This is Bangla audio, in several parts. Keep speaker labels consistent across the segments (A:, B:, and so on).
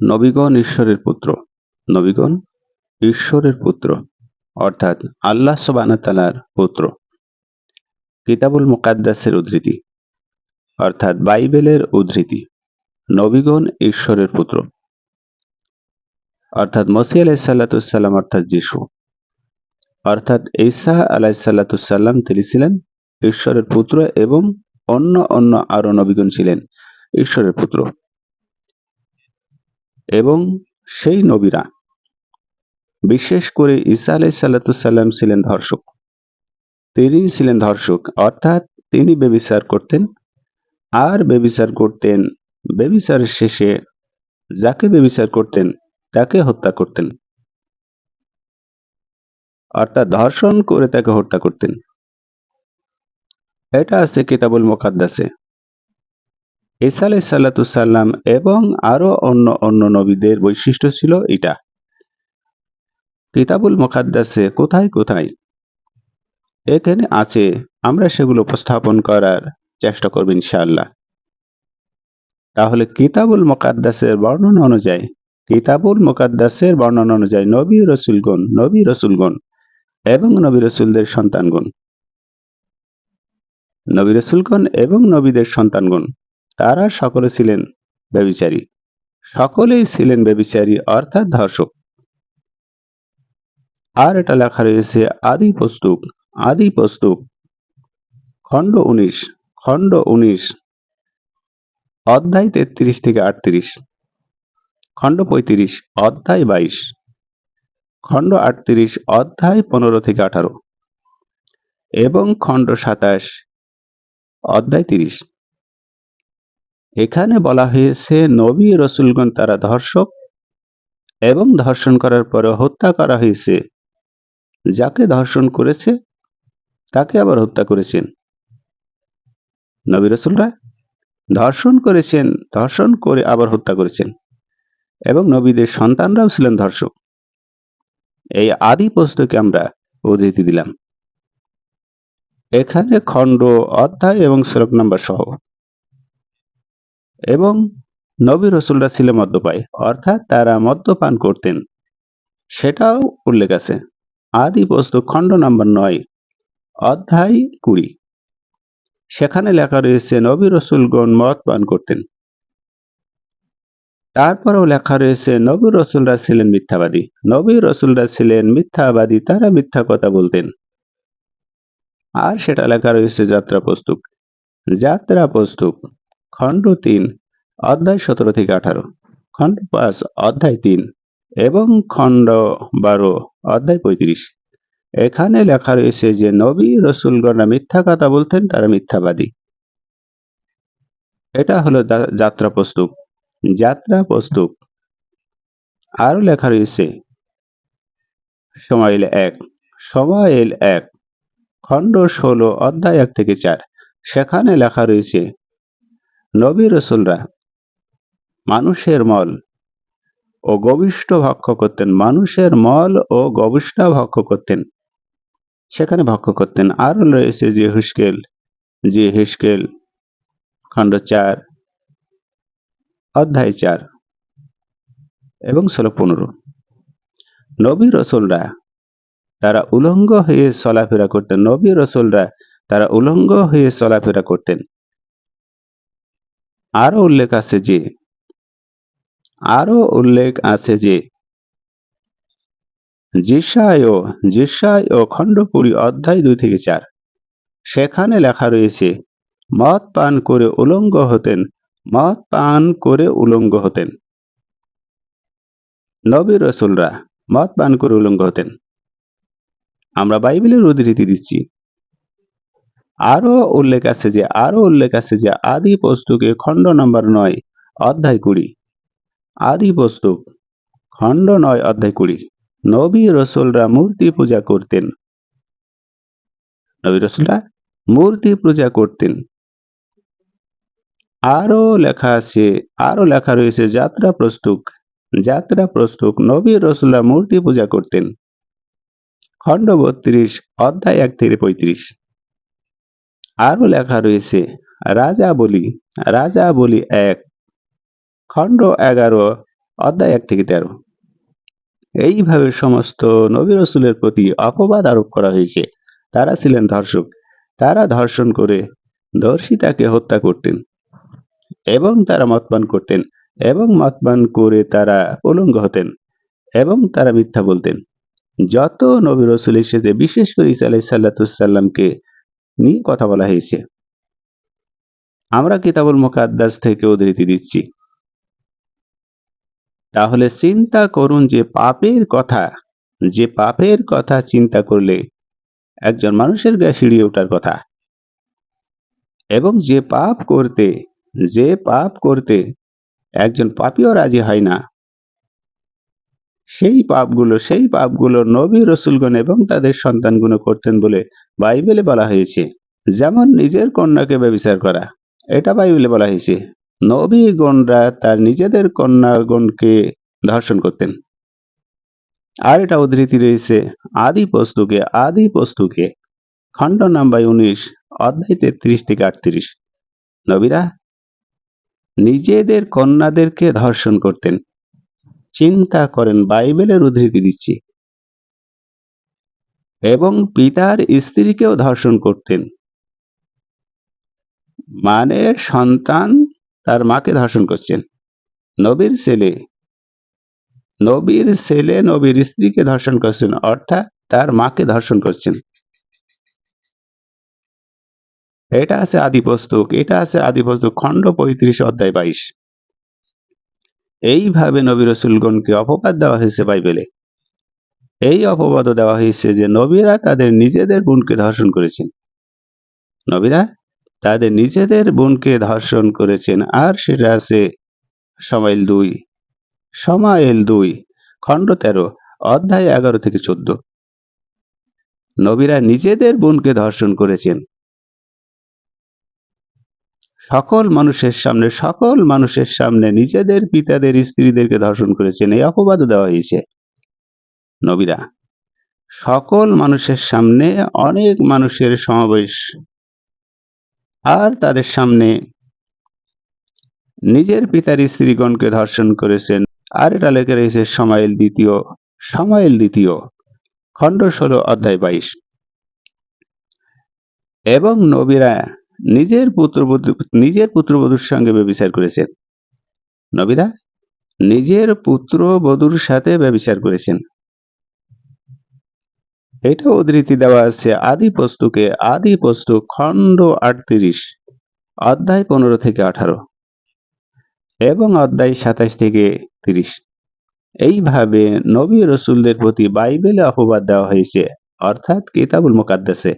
A: নবীগণ ঈশ্বরের পুত্র। নবীগণ ঈশ্বরের পুত্র, অর্থাৎ আল্লাহ সবানাতালার পুত্র। কিতাবুল মুকাদ্দাসের উদ্ধৃতি, অর্থাৎ বাইবেলের উদ্ধৃতি। নবীগণ ঈশ্বরের পুত্র, অর্থাৎ মসি আলাইসাল্লাতুসাল্লাম অর্থাৎ যিশু। অর্থাৎ ঈসা আলাইসাল্লাতুসাল্লাম তিনি ছিলেন ঈশ্বরের পুত্র এবং অন্য অন্য আরও নবীগণ ছিলেন ঈশ্বরের পুত্র। এবং সেই নবীরা, বিশেষ করে ঈসা আলাইসাল্লাতুসাল্লাম ছিলেন ধর্ষক। তিনি ছিলেন ধর্ষক, অর্থাৎ তিনি বেবিচার করতেন আর বেবিচার করতেন বেবিচারের শেষে যাকে বেবিচার করতেন তাকে হত্যা করতেন। অর্থাৎ ধর্ষণ করে তাকে হত্যা করতেন। এটা আছে কিতাবুল মোকাদ্দাসে। ইসা আলাই সাল্লাতুসাল্লাম এবং আরও অন্য অন্য নবীদের বৈশিষ্ট্য ছিল এটা। কিতাবুল মোকাদ্দাসে কোথায় কোথায় এখানে আছে, আমরা সেগুলো উপস্থাপন করার চেষ্টা করব ইনশাআল্লাহ। তাহলে কিতাবুল মোকাদ্দাসের বর্ণনা অনুযায়ী, কিতাবুল মোকাদ্দাসের বর্ণনা অনুযায়ী নবী রসুলগণ নবী রসুলগণ এবং নবী রসুলদের সন্তানগণ। নবী রসুলগণ এবং নবীদের সন্তানগণ। তারা সকলে ছিলেন ব্যবিচারী। সকলেই ছিলেন ব্যবিচারী, অর্থাৎ ধর্ষক। আর এটা লেখা রয়েছে, আদি পুস্তক আদি পুস্তক খণ্ড উনিশ খণ্ড উনিশ, অধ্যায় তেত্রিশ থেকে আটত্রিশ। খণ্ড পঁয়ত্রিশ, অধ্যায় বাইশ। খণ্ড আটত্রিশ, অধ্যায় পনেরো থেকে আঠারো। এবং খণ্ড সাতাশ, অধ্যায় তিরিশ। এখানে বলা হয়েছে, নবী রসুলগণ তারা ধর্ষক এবং ধর্ষণ করার পরে হত্যা করা হয়েছে। যাকে ধর্ষণ করেছে, তাকে আবার হত্যা করেছেন। নবী রসুলরা ধর্ষণ করেছেন, ধর্ষণ করে আবার হত্যা করেছেন। এবং নবীদের সন্তানরাও ছিলেন ধর্ষক। এই আদি পুস্তকে আমরা উদ্ধৃতি দিলাম। এখানে খণ্ড, অধ্যায় এবং শ্লোক নাম্বার সহ। এবং নবী রসুলরা ছিলেন মদ্যপায়, অর্থাৎ তারা মদ্যপান করতেন। সেটাও উল্লেখ আছে। আদি পুস্তক খণ্ড নাম্বার নয়, অধ্যায় কুড়ি। সেখানে লেখা রয়েছে, নবী রসুলগণ মদ পান করতেন। তারপরেও লেখা রয়েছে, নবী রসুলরা ছিলেন মিথ্যাবাদী। নবী রসুলরা ছিলেন মিথ্যাবাদী, তারা মিথ্যা কথা বলতেন। আর সেটা লেখা রয়েছে যাত্রা পুস্তক যাত্রা পুস্তক খণ্ড তিন, অধ্যায় সতেরো থেকে আঠারো। খণ্ড পাঁচ, অধ্যায় তিন এবং খণ্ড বারো, অধ্যায় পঁয়ত্রিশ। এখানে লেখা রয়েছে যে, নবী রসুলগণরা মিথ্যা কথা বলতেন, তারা মিথ্যাবাদী। এটা হলো যাত্রা পুস্তক যাত্রা পুস্তক আরও লেখা রয়েছে সমাইল এক সমাইল এক, খণ্ড ষোলো, অধ্যায় এক থেকে চার। সেখানে লেখা রয়েছে নবী রসুলরা মানুষের মল ও গবিষ্ঠ ভক্ষ করতেন, মানুষের মল ও গবিষ্ঠ ভক্ষ করতেন। সেখানে ভক্ষ করতেন। আরও রয়েছে যে হুস্কেল যে হিসকেল খণ্ড চার, অধ্যায় চার এবং ষোলো পনেরো। নবী রসুলরা তারা উলঙ্গ হয়ে চলাফেরা করতেন। নবী রসুলরা তারা উলঙ্গ হয়ে চলাফেরা করতেন। আরও উল্লেখ আছে যে, আরও উল্লেখ আছে যে জিসায় ও জিসায় ও খণ্ডপুরী অধ্যায় দুই থেকে চার, সেখানে লেখা রয়েছে, মদ পান করে উলঙ্গ হতেন, মদ পান করে উলঙ্গ হতেন। নবী রসুলরা মদ পান করে উলঙ্গ হতেন। আমরা বাইবেলের উদ্ধৃতি দিচ্ছি। আরও উল্লেখ আছে যে আরও উল্লেখ আছে যে, আদি পুস্তকে খণ্ড নম্বর নয়, অধ্যায় কুড়ি। আদি পুস্তক খণ্ড নয়, অধ্যায় কুড়ি। নবী রসুলরা মূর্তি পূজা করতেন। নবী রসুলরা মূর্তি পূজা করতেন। আরও লেখা আছে আরও লেখা রয়েছে, যাত্রা প্রস্তুক যাত্রা প্রস্তুক, নবী রসুল্লাহ মূর্তি পূজা করতেন। খণ্ড বত্রিশ, অধ্যায় এক থেকে পঁয়ত্রিশ। আরও লেখা রয়েছে, রাজা বলি রাজা বলি এক, খণ্ড এগারো, অধ্যায় এক থেকে তেরো। এইভাবে সমস্ত নবী রসুলের প্রতি অপবাদ আরোপ করা হয়েছে। তারা ছিলেন ধর্ষক। তারা ধর্ষণ করে ধর্ষিতাকে হত্যা করতেন এবং তারা মতপান করতেন এবং মতপান করে তারা উলঙ্গ হতেন এবং তারা মিথ্যা বলতেন। যত নবী রসুল এসেছে, বিশেষ করে ইসা আলাই সাল্লাতুসাল্লামকে নিয়ে কথা বলা হয়েছে। আমরা কিতাবুল মুকাদ্দাস থেকে উদ্ধৃতি দিচ্ছি। তাহলে চিন্তা করুন যে পাপের কথা, যে পাপের কথা চিন্তা করলে একজন মানুষের গায়ে সিঁড়িয়ে ওঠার কথা। এবং যে পাপ করতে, যে পাপ করতে একজন পাপিও রাজি হয় না। সেই পাপগুলো সেই পাপগুলো নবী রসুলগণ এবং তাদের সন্তানগুলো করতেন বলে বাইবেলে বলা হয়েছে। যেমন নিজের কন্যাকে ব্যবচার করা, এটা বাইবেলে বলা হয়েছে। নবীগণরা তার নিজেদের কন্যাগণকে ধর্ষণ করতেন। আর এটা উদ্ধৃতি রয়েছে আদি পস্তুকে আদি পস্তুকে খণ্ড নাম্বার উনিশ, অধ্যায় তেত্রিশ থেকে আটত্রিশ। নবীরা নিজেদের কন্যাদেরকে ধর্ষণ করতেন। চিন্তা করেন, বাইবেলের উদ্ধৃতি দিচ্ছি। এবং পিতার স্ত্রীকেও ধর্ষণ করতেন। মানে সন্তান তার মাকে ধর্ষণ করছেন। নবীর ছেলে নবীর ছেলে নবীর স্ত্রীকে ধর্ষণ করছেন, অর্থাৎ তার মাকে ধর্ষণ করছেন। এটা আছে আদি এটা আছে আদি পুস্তক খণ্ড পঁয়ত্রিশ অধ্যায় বাইশ। এইভাবে নবী রসুলগণকে অপবাদ দেওয়া হয়েছে বাইবেলে। এই অপবাদও দেওয়া হয়েছে যে নবীরা তাদের নিজেদের বোনকে ধর্ষণ করেছেন। নবীরা তাদের নিজেদের বোনকে ধর্ষণ করেছেন। আর সেটা আছে সমাইল দুই। সমাইল দুই, খণ্ড তেরো, অধ্যায় এগারো থেকে চোদ্দ। নবীরা নিজেদের বোনকে ধর্ষণ করেছেন। সকল মানুষের সামনে, সকল মানুষের সামনে নিজেদের পিতাদের, স্ত্রীদেরকে ধর্ষণ করেছেন, এই অপবাদও দেওয়া হয়েছে। নবীরা, সকল মানুষের সামনে অনেক মানুষের সমাবেশ। আর তাদের সামনে নিজের পিতার স্ত্রীগণকে ধর্ষণ করেছেন। আর এটা লেখা রয়েছে সমাইল দ্বিতীয় সমাইল দ্বিতীয়, খণ্ড ষোলো অধ্যায় বাইশ। এবং নবীরা নিজের পুত্রবধূ নিজের পুত্রবধূর সঙ্গে ব্যবচার করেছেন। নবীরা নিজের পুত্র বধূর সাথে ব্যবচার করেছেন। এটা উদ্ধৃতি দেওয়া আছে আদি পস্তুকে আদি পস্তু খণ্ড আটত্রিশ, অধ্যায় পনেরো থেকে আঠারো এবং অধ্যায় সাতাশ থেকে তিরিশ। এইভাবে নবী রসুলদের প্রতি বাইবেলে অপবাদ দেওয়া হয়েছে, অর্থাৎ কিতাবুল মোকাদ্দাসে।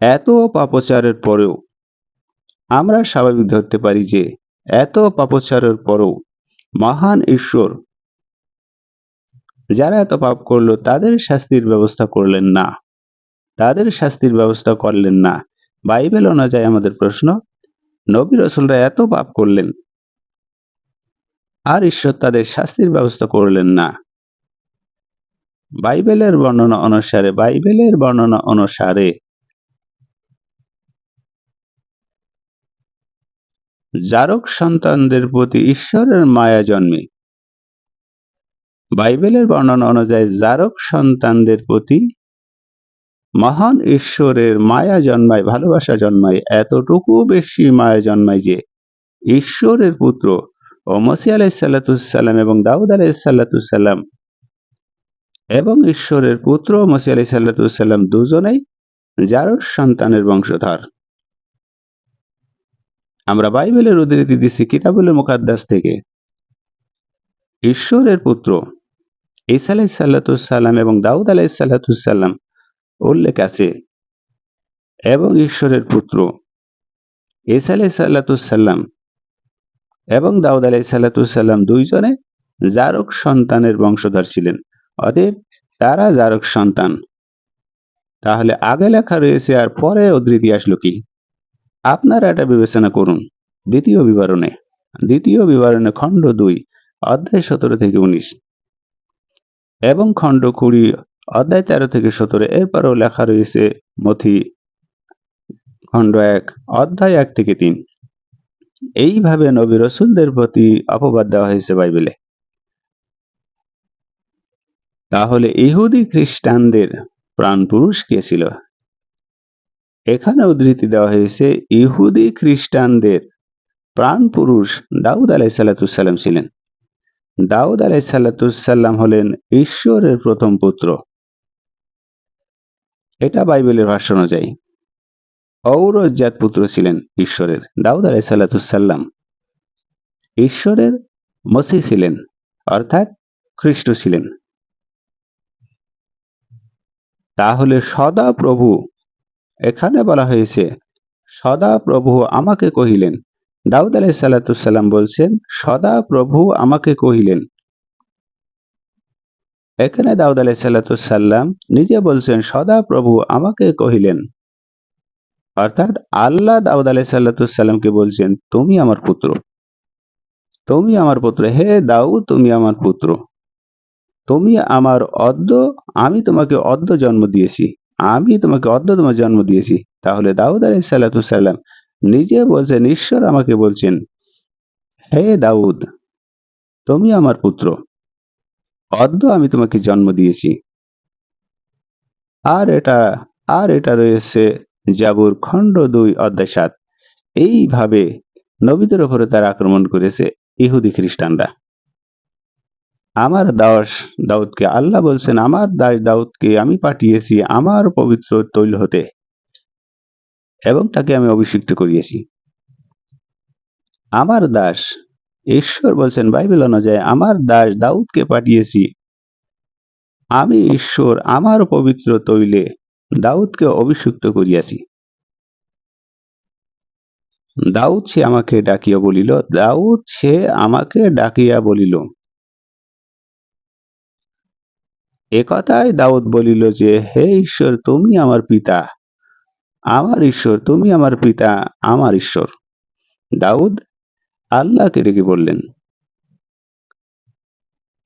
A: এত পাপচারের পরেও আমরা স্বাভাবিক ধরতে পারি যে এত পাপচারের পরেও মহান ঈশ্বর যারা এত পাপ করল, তাদের শাস্তির ব্যবস্থা করলেন না। তাদের শাস্তির ব্যবস্থা করলেন না। বাইবেল অনুযায়ী আমাদের প্রশ্ন, নবী রসুলরা এত পাপ করলেন আর ঈশ্বর তাদের শাস্তির ব্যবস্থা করলেন না। বাইবেলের বর্ণনা অনুসারে, বাইবেলের বর্ণনা অনুসারে জারক সন্তানদের প্রতি ঈশ্বরের মায়া জন্মে। বাইবেলের বর্ণনা অনুযায়ী জারক সন্তানদের প্রতি মহান ঈশ্বরের মায়া জন্মায়, ভালোবাসা জন্মায়, এতটুকু বেশি মায়া জন্মায় যে ঈশ্বরের পুত্র ও মসি আলাই সাল্লাতুসাল্লাম এবং দাউদ আলাই সাল্লাতুসাল্লাম এবং ঈশ্বরের পুত্র মসি আলাই সাল্লাতুসাল্লাম দুজনেই জারক সন্তানের বংশধর। আমরা বাইবেলের উদ্ধৃতি দিচ্ছি কিতাবুল মুকাদ্দাস থেকে। ঈশ্বরের পুত্র ইসা আলাই সাল্লাতুসাল্লাম এবং দাউদ আলাই সাল্লাতুসাল্লাম উল্লেখ আছে, এবং ঈশ্বরের পুত্র ইসা আলাই সাল্লাতুসাল্লাম এবং দাউদ আলাই সাল্লাতুসাল্লাম দুইজনে জারক সন্তানের বংশধর ছিলেন। অতএব তারা জারক সন্তান। তাহলে আগে লেখা রয়েছে আর পরে উদ্ধৃতি আসলো কি? আপনারা এটা বিবেচনা করুন। দ্বিতীয় বিবরণে দ্বিতীয় বিবরণে খণ্ড দুই, অধ্যায় সতেরো থেকে উনিশ। এবং খণ্ড কুড়ি, অধ্যায় তেরো থেকে সতেরো, এরপরেও লেখা রয়েছে মথি, খণ্ড এক, অধ্যায় এক থেকে তিন। এইভাবে নবী রসুলদের প্রতি অপবাদ দেওয়া হয়েছে বাইবেলে। তাহলে ইহুদি খ্রিস্টানদের প্রাণপুরুষ কে ছিল? এখানে উদ্ধৃতি দেওয়া হয়েছে, ইহুদি খ্রিস্টানদের প্রাণপুরুষ দাউদ আলাই সাল্লাতুসাল্লাম ছিলেন। দাউদ আলাই সাল্লাতুসাল্লাম হলেন ঈশ্বরের প্রথম পুত্র। এটা বাইবেলের ভাষ্য অনুযায়ী। ঔরজাত পুত্র ছিলেন ঈশ্বরের, দাউদ আলাই সাল্লাতুসাল্লাম ঈশ্বরের মসি ছিলেন, অর্থাৎ খ্রিস্ট ছিলেন। তাহলে সদা প্রভু এখানে বলা হয়েছে, সদা প্রভু আমাকে কহিলেন। দাউদ আলাই সাল্লাতুসাল্লাম বলছেন, সদা প্রভু আমাকে কহিলেন। এখানে দাউদ আলাই সাল্লাতুসাল্লাম নিজে বলছেন, সদা প্রভু আমাকে কহিলেন। অর্থাৎ আল্লাহ দাউদ আলাই সাল্লাতুসাল্লামকে বলছেন, তুমি আমার পুত্র। তুমি আমার পুত্র। হে দাউ তুমি আমার পুত্র। তুমি আমার অদ্য, আমি তোমাকে অদ্য জন্ম দিয়েছি। আমি তোমাকে অদ্য তোমার জন্ম দিয়েছি। তাহলে দাউদ আলাই সাল্লাতুসাল্লাম নিজে বলছেন ঈশ্বর আমাকে বলছেন, হে দাউদ, তুমি আমার পুত্র। অদ্য আমি তোমাকে জন্ম দিয়েছি। আর এটা আর এটা রয়েছে জাবুর খণ্ড দুই অধ্যায় সাত। এইভাবে নবীদের ওপরে তার আক্রমণ করেছে ইহুদি খ্রিস্টানরা। আমার দাস দাউদকে আল্লাহ বলছেন, আমার দাস দাউদকে আমি পাঠিয়েছি আমার পবিত্র তৈল হতে এবং তাকে আমি অভিষিক্ত করিয়েছি। আমার দাস, ঈশ্বর বলছেন, বাইবেল অনুযায়ী আমার দাস দাউদকে পাঠিয়েছি। আমি ঈশ্বর আমার পবিত্র তৈলে দাউদকে অভিষিক্ত করিয়াছি। দাউদ সে আমাকে ডাকিয়া বলিল, দাউদ সে আমাকে ডাকিয়া বলিল একথায় দাউদ বলিল যে, হে ঈশ্বর, তুমি আমার পিতা। আমার ঈশ্বর, তুমি আমার পিতা, আমার ঈশ্বর। দাউদ আল্লাহকে ডেকে বললেন।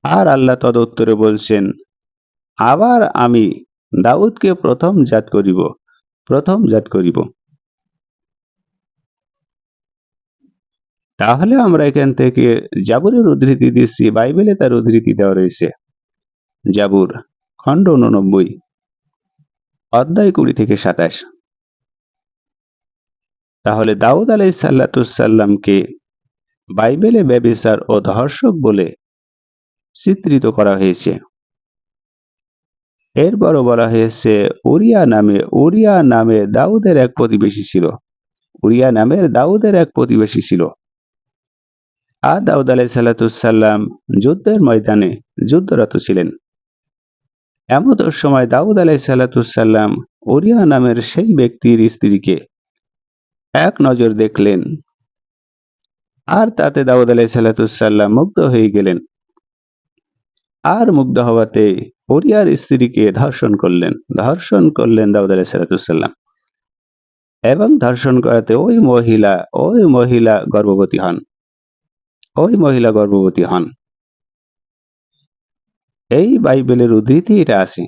A: আর আল্লাহ তদুত্তরে বলছেন, আবার আমি দাউদকে প্রথম জাত করিব, প্রথম জাত করিব। তাহলে আমরা এখান থেকে জাবুরের উদ্ধৃতি দিচ্ছি, বাইবেলে তার উদ্ধৃতি দেওয়া রয়েছে। জাবুর, খণ্ড উননব্বই অধ্যায় কুড়ি থেকে সাতাশ। তাহলে দাউদ আলাই সাল্লাতুসাল্লামকে বাইবেলে ব্যবিচার ও ধর্ষক বলে চিত্রিত করা হয়েছে। এরপরও বলা হয়েছে, উরিয়া নামে উরিয়া নামে দাউদের এক প্রতিবেশী ছিল। উরিয়া নামের দাউদের এক প্রতিবেশী ছিল। আর দাউদ আলাই সাল্লাতুসাল্লাম যুদ্ধের ময়দানে যুদ্ধরত ছিলেন। এমত সময় দাউদ আলাই সাল্লাতুসাল্লাম উরিয়া নামের সেই ব্যক্তির স্ত্রীকে এক নজর দেখলেন। আর তাতে দাউদ আলাই সাল্লাতুসাল্লাম মুগ্ধ হয়ে গেলেন। আর মুগ্ধ হওয়াতে ওরিয়ার স্ত্রীকে ধর্ষণ করলেন। ধর্ষণ করলেন দাউদ আলাই সাল্লাতুসাল্লাম এবং ধর্ষণ করাতে ওই মহিলা ওই মহিলা গর্ভবতী হন। ওই মহিলা গর্ভবতী হন। এই বাইবেলের উদ্ধৃতি এটা আছে।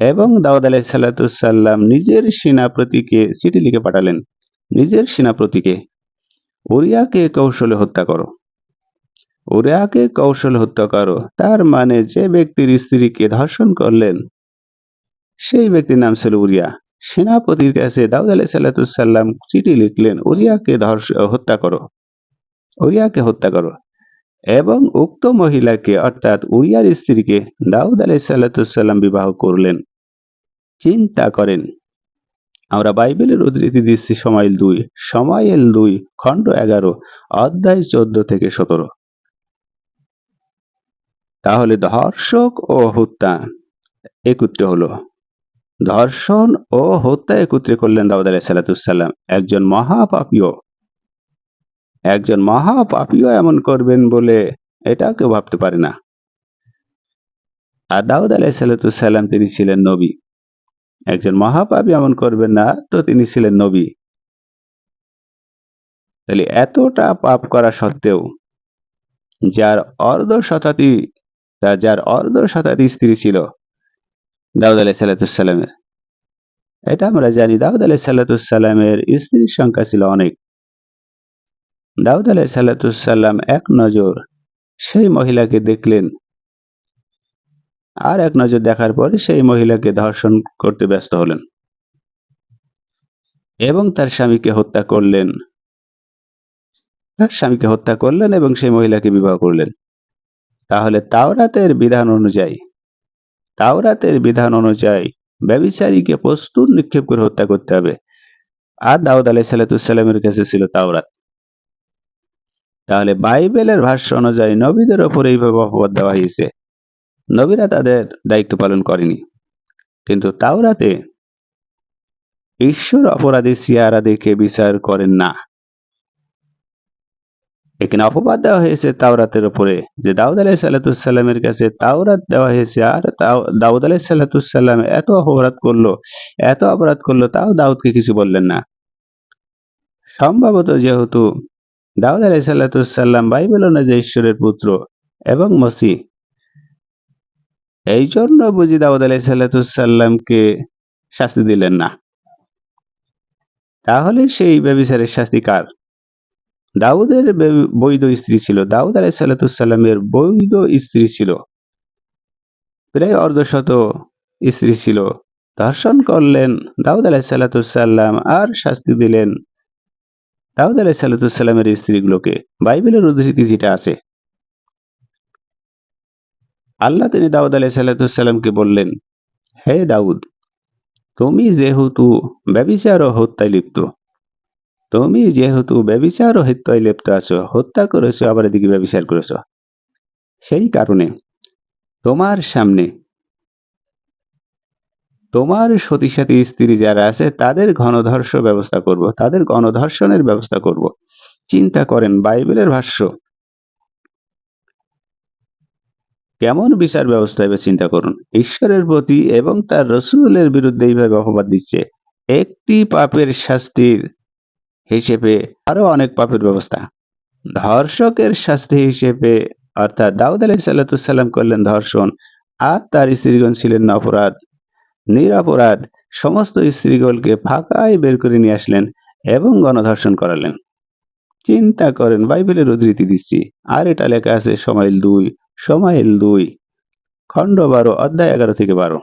A: এবং দাউদ আলাই সাল্লাতুসাল্লাম নিজের সেনাপতিকে, চিঠি লিখে পাঠালেন, নিজের সেনাপতিকে, উরিয়াকে কৌশলে হত্যা করো। উরিয়াকে কৌশল হত্যা করো, তার মানে যে ব্যক্তির স্ত্রীকে ধর্ষণ করলেন, সেই ব্যক্তির নাম ছিল উরিয়া। সেনাপতির কাছে দাউদ আলাই সাল্লাতুসাল্লাম চিঠি লিখলেন ওরিয়াকে ধর্ষ, হত্যা করো। উরিয়াকে হত্যা করো। এবং উক্ত মহিলাকে, অর্থাৎ উরিয়ার স্ত্রীকে দাউদ আলাই সাল্লাতুসাল্লাম বিবাহ করলেন। চিন্তা করেন, আমরা বাইবেলের উদ্ধৃতি দিচ্ছি সমাইল দুই সমাইল দুই, খণ্ড এগারো, অধ্যায় চোদ্দ থেকে সতেরো। তাহলে ধর্ষক ও হত্যা একত্রে হলো। ধর্ষণ ও হত্যা একত্রে করলেন দাউদ আলাহ সাল্লাতুসাল্লাম একজন মহাপাপীয় একজন মহাপাপীয় এমন করবেন বলে এটা কেউ ভাবতে পারে না। আর দাউদ আলাহ সাল্লাতুসাল্লাম তিনি ছিলেন নবী। একজন মহাপাপী এমন করবেন না তো তিনি ছিলেন নবী। তাহলে এতটা পাপ করা সত্ত্বেও যার অর্ধ শতাব্দী যার অর্ধ শতাব্দী স্ত্রী ছিল দাউদ আলাই সাল্লাতুসাল্লামের এটা আমরা জানি দাউদ আলাই সাল্লাতুসাল্লামের স্ত্রীর সংখ্যা ছিল অনেক। দাউদ আলাহ সাল্লাতুসাল্লাম এক নজর সেই মহিলাকে দেখলেন। আর এক নজর দেখার পরে সেই মহিলাকে ধর্ষণ করতে ব্যস্ত হলেন এবং তার স্বামীকে হত্যা করলেন। তার স্বামীকে হত্যা করলেন এবং সেই মহিলাকে বিবাহ করলেন। তাহলে তাওরাতের বিধান অনুযায়ী, তাওরাতের বিধান অনুযায়ী ব্যবিচারীকে প্রস্তুত নিক্ষেপ করে হত্যা করতে হবে। আর দাউদ আলাই সাল্লাতুসাল্লামের কাছে ছিল তাওরাত। তাহলে বাইবেলের ভাষ্য অনুযায়ী নবীদের ওপর এইভাবে অপবাদ দেওয়া হয়েছে। নবীরা তাদের দায়িত্ব পালন করেনি। কিন্তু তাওরাতে ঈশ্বর অপরাধী সিয়ারাদেরকে বিচার করেন না। এখানে অপবাদ দেওয়া হয়েছে তাওরাতের উপরে যে দাউদ আলাহ সাল্লাতুসাল্লামের কাছে তাওরাত দেওয়া হয়েছে, আর দাউদ আলাহ সাল্লাতুসাল্লাম এত অপরাধ করল, এত অপরাধ করল, তাও দাউদকে কিছু বললেন না। সম্ভবত যেহেতু দাউদ আলাহ সাল্লাতুসাল্লাম বাইবেল অনুযায়ী ঈশ্বরের পুত্র এবং মসি এই জন্য বুঝি দাউদ আলাহ সাল্লাতুসাল্লামকে শাস্তি দিলেন না। তাহলে সেই ব্যবিচারের শাস্তি কার? দাউদের বৈধ স্ত্রী ছিল। দাউদ আলাই সাল্লাতুসাল্লামের বৈধ স্ত্রী ছিল। প্রায় অর্ধশত স্ত্রী ছিল। ধর্ষণ করলেন, দাউদ আলাহ সাল্লাতুসাল্লাম আর শাস্তি দিলেন দাউদ আলাহ সাল্লাতুসাল্লামের স্ত্রীগুলোকে বাইবেলের উদ্ধৃতি যেটা আছে। আল্লাহ তিনি দাউদ আলাহ সাল্লাতুসাল্লামকে বললেন, হে দাউদ, তুমি যেহেতু ব্যবিচার ও হত্যায় লিপ্ত, তুমি যেহেতু ব্যবিচার ও হত্যায় লিপ্ত আছো, হত্যা করেছ, আবার এদিকে ব্যবিচার করেছ। সেই কারণে তোমার সামনে তোমার সতী সাথী স্ত্রী যারা আছে, তাদের ঘনধর্ষ ব্যবস্থা করব, তাদের গণধর্ষণের ব্যবস্থা করব। চিন্তা করেন, বাইবেলের ভাষ্য। কেমন বিচার ব্যবস্থা হবে, চিন্তা করুন। ঈশ্বরের প্রতি এবং তার রসুলের বিরুদ্ধে এইভাবে অপবাদ দিচ্ছে। একটি পাপের শাস্তির হিসেবে আরও অনেক পাপের ব্যবস্থা। ধর্ষকের শাস্তি হিসেবে, অর্থাৎ দাউদ আলাহ সাল্লাতুসাল্লাম করলেন ধর্ষণ, আর তার স্ত্রীগণ ছিলেন অপরাধ। নিরাপরাধ সমস্ত স্ত্রীগণকে ফাঁকায় বের করে নিয়ে আসলেন এবং গণধর্ষণ করালেন। চিন্তা করেন, বাইবেলের উদ্ধৃতি দিচ্ছি। আর এটা লেখা আছে সমাইল দুই সমাইল দুই, খণ্ড বারো, অধ্যায় এগারো থেকে বারো।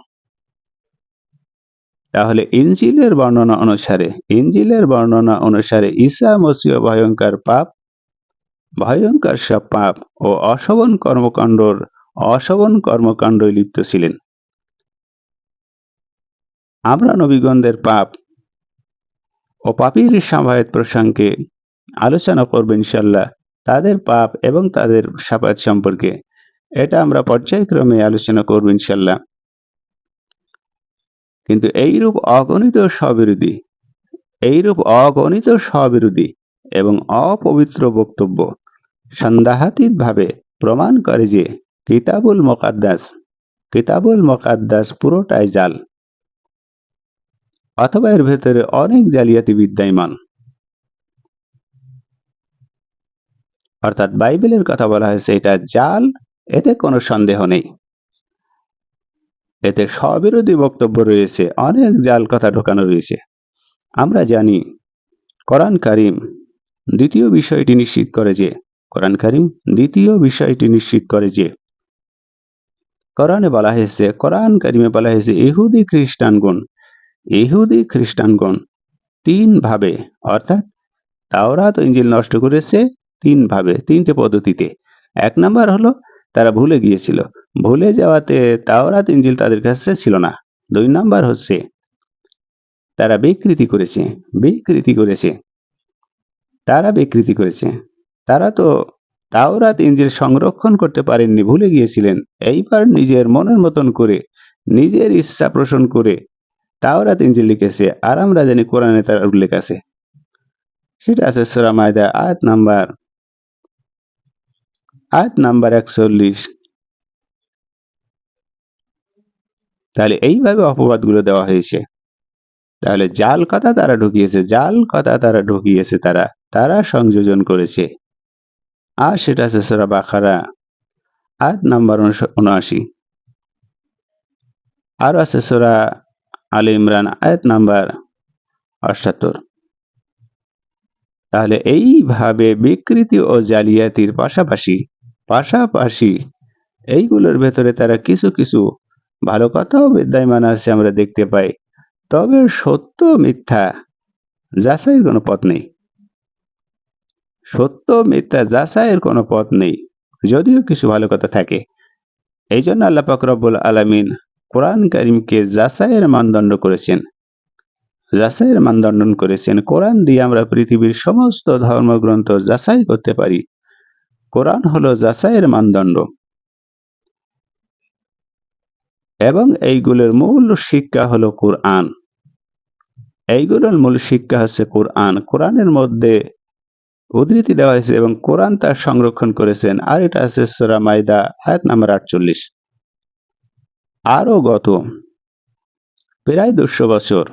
A: তাহলে ইঞ্জিলের বর্ণনা অনুসারে, ইঞ্জিলের বর্ণনা অনুসারে ঈসা মসীহ ভয়ঙ্কর পাপ, ভয়ঙ্কর সব পাপ ও অশোভন কর্মকাণ্ডর, অশোভন কর্মকাণ্ড লিপ্ত ছিলেন। আমরা নবীগণদের পাপ ও পাপির সামায়ত প্রসঙ্গে আলোচনা করব ইনশাল্লাহ তাদের পাপ এবং তাদের সাপাত সম্পর্কে। এটা আমরা পর্যায়ক্রমে আলোচনা করব ইনশাল্লাহ কিন্তু এইরূপ অগণিত স্ববিরোধী, এইরূপ অগণিত স্ববিরোধী এবং অপবিত্র বক্তব্য সন্দেহাতীতভাবে প্রমাণ করে যে কিতাবুল মকাদ্দাস কিতাবুল মকাদ্দাস পুরোটাই জাল। অথবা এর ভেতরে অনেক জালিয়াতি বিদ্যায়মান অর্থাৎ বাইবেলের কথা বলা হয়েছে, এটা জাল, এতে কোনো সন্দেহ নেই। এতে স্ববিরোধী বক্তব্য রয়েছে, অনেক জাল কথা ঢোকানো রয়েছে। আমরা জানি, কোরআন কারিম দ্বিতীয় বিষয়টি নিশ্চিত করে যে, কোরআন কারিম দ্বিতীয় বিষয়টি নিশ্চিত করে যে, কোরআনে বলা হয়েছে, কোরআন কারিমে বলা হয়েছে, ইহুদি খ্রিস্টানগণ ইহুদি খ্রিস্টানগণ তিন ভাবে, অর্থাৎ তাওরাত ইঞ্জিল নষ্ট করেছে তিন ভাবে, তিনটে পদ্ধতিতে। এক নাম্বার হলো, তারা ভুলে গিয়েছিল। ভুলে যাওয়াতে তাওরাত, ইঞ্জিল তাদের কাছে ছিল না। দুই নাম্বার হচ্ছে, তারা বিকৃতি করেছে বিকৃতি করেছে। তারা বিকৃতি করেছে। তারা তো তাওরাত, ইঞ্জিল সংরক্ষণ করতে পারেননি, ভুলে গিয়েছিলেন। এইবার নিজের মনের মতন করে, নিজের ইচ্ছা পোষণ করে তাওরাত ইঞ্জিল লিখেছে, আর আমরা জানি কোরআনে তার উল্লেখ আছে। সেটা আছে সোরা মায়দা, আয়াত নাম্বার আয়াত নাম্বার একচল্লিশ। তাহলে এইভাবে অপবাদগুলো দেওয়া হয়েছে। তাহলে জাল কথা তারা ঢুকিয়েছে, জাল কথা তারা ঢুকিয়েছে তারা তারা সংযোজন করেছে। আর সেটা আছে সোরা বাখারা আয়াত নাম্বার উনআশি। আর আছে সোরা আলী ইমরান, আয়াত নাম্বার অষ্টাত্তর তাহলে এইভাবে বিকৃতি ও জালিয়াতির পাশাপাশি পাশাপাশি এইগুলোর ভেতরে তারা কিছু কিছু ভালো কথাও বিদ্যমান আছে আমরা দেখতে পাই। তবে সত্য মিথ্যা যাচাইয়ের কোনো পথ নেই। সত্য মিথ্যা যাচাইয়ের কোনো পথ নেই। যদিও কিছু ভালো কথা থাকে। এই জন্য আল্লাহ রব্বুল আলমিন কোরআন করিমকে যাচাইয়ের মানদণ্ড করেছেন। যাচাইয়ের মানদণ্ড করেছেন। কোরআন দিয়ে আমরা পৃথিবীর সমস্ত ধর্মগ্রন্থ যাচাই করতে পারি। কোরআন হলো যাচাইয়ের মানদণ্ড। এবং এইগুলোর মূল শিক্ষা হলো কোরআন। এইগুলোর মূল শিক্ষা হচ্ছে কোরআন। কোরআনের মধ্যে উদ্ধৃতি দেওয়া হয়েছে এবং কোরআন তার সংরক্ষণ করেছেন। আর এটা আছে সোরা মাইদা আয়াত নাম্বার আটচল্লিশ। আরও গত। প্রায় দুশো বছর,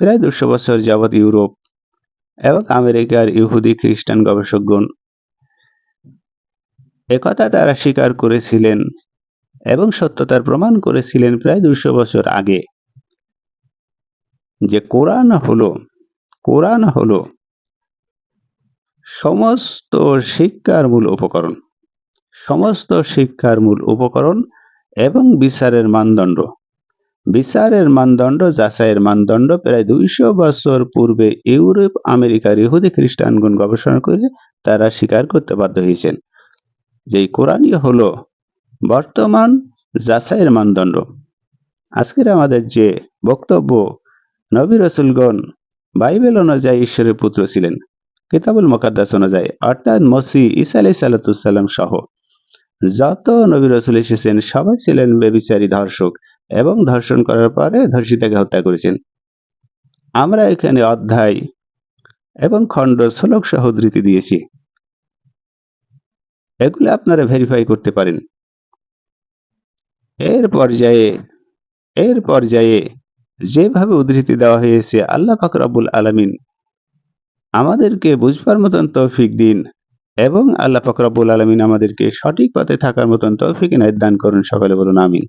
A: প্রায় দুশো বছর যাবৎ ইউরোপ এবং আমেরিকার ইহুদি খ্রিস্টান গবেষকগণ একথা তারা স্বীকার করেছিলেন এবং সত্যতার প্রমাণ করেছিলেন প্রায় দুশো বছর আগে যে কোরআন হলো কোরআন হলো সমস্ত শিক্ষার মূল উপকরণ, সমস্ত শিক্ষার মূল উপকরণ এবং বিচারের মানদণ্ড। বিচারের মানদণ্ড, যাচাইয়ের মানদণ্ড প্রায় দুইশো বছর পূর্বে ইউরোপ আমেরিকার ইহুদি খ্রিস্টানগণ গবেষণা করে তারা স্বীকার করতে বাধ্য হয়েছেন। যে কোরআনই হল বর্তমান যাচাইয়ের মানদণ্ড। আজকের আমাদের যে বক্তব্য, নবী রসুলগণ বাইবেল অনুযায়ী ঈশ্বরের পুত্র ছিলেন, কিতাবুল মোকাদ্দাস অনুযায়ী, অর্থাৎ মসি ইসা আলাই সাল্লাতুসাল্লাম সহ। যত নবী রসুল এসেছেন, সবাই ছিলেন বেবিচারী ধর্ষক এবং ধর্ষণ করার পরে ধর্ষিতাকে হত্যা করেছেন। আমরা এখানে অধ্যায় এবং খণ্ড শ্লোক সহ উদ্ধৃতি দিয়েছি। এগুলো আপনারা ভেরিফাই করতে পারেন। এর পর্যায়ে এর পর্যায়ে যেভাবে উদ্ধৃতি দেওয়া হয়েছে, আল্লাহ ফাকরাবুল আলমিন আমাদেরকে বুঝবার মতন তৌফিক দিন। এবং আল্লাহ ফকরাবুল আলমিন আমাদেরকে সঠিক পথে থাকার মতন তৌফিক দান করুন। সকলে বলুন, আমিন।